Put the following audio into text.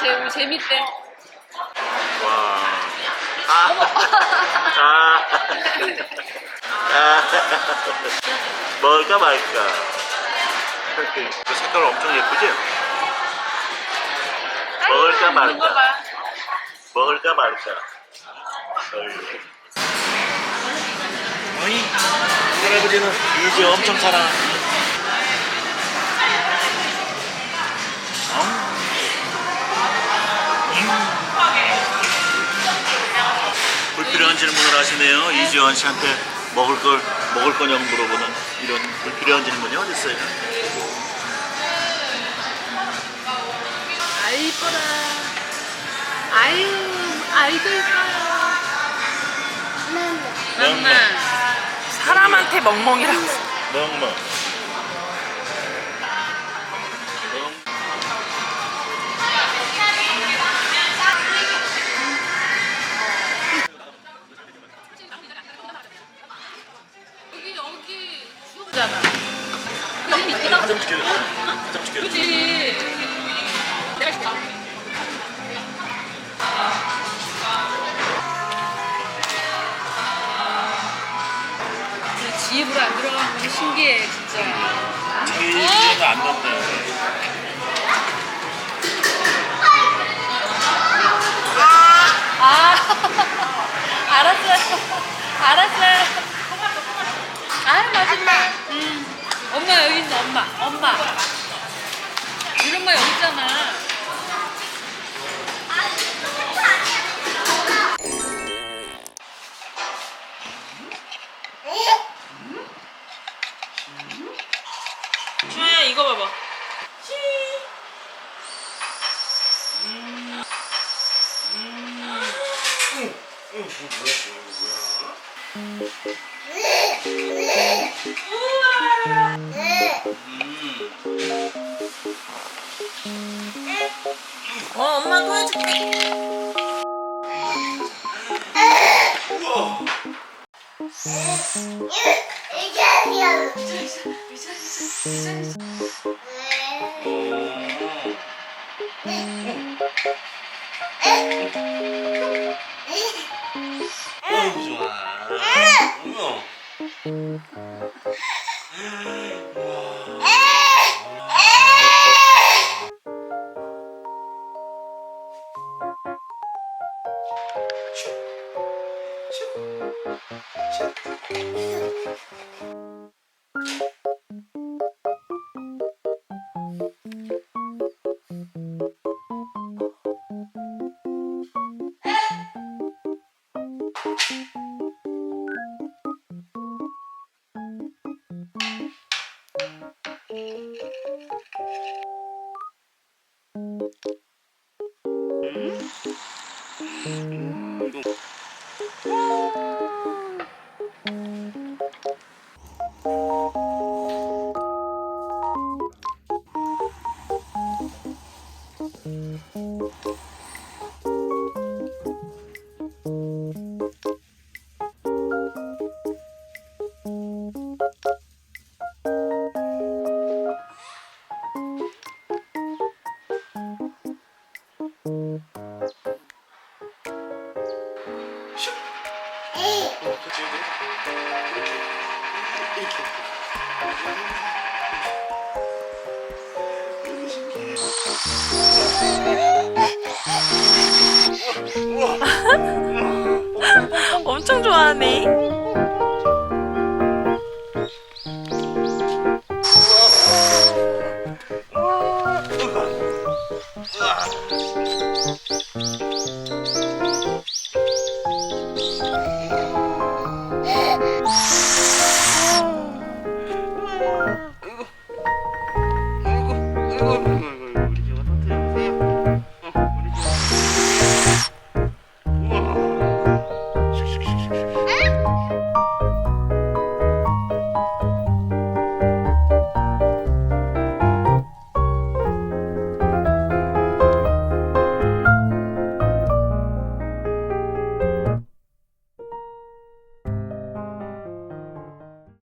재 재밌대. 와. 아. 아. 아. 먹을까 말까. 그 색깔 엄청 예쁘지? 먹을까 말까. 먹을까 말까. 어이. 어이. 할아버지는 이제 엄청 사랑하는. 어? 불필요한 질문을 하시네요. 이지원 씨한테 먹을 걸 먹을 거냐고 물어보는 이런 불필요한 질문이 어디 있어요? 아이 이뻐라. 아유, 아이도 이뻐요. 멍멍. 사람한테 멍멍이라고. 멍멍. 여기 밑에다. 화장 시켜줘. 화장 시켜줘. 그지. 내가 신기해 진짜. 제일은 안 된다. 아, 알았어요. 알았어요. 아, 맛있다. 음. 엄마 여기 있네, 엄마. 엄마. 우리 엄마 여기 있잖아. 어 엄마 또 해줄게. 어이구 좋아. 어머. Mm-hmm. 엄청 좋아하네. 우와. 우와. 우와.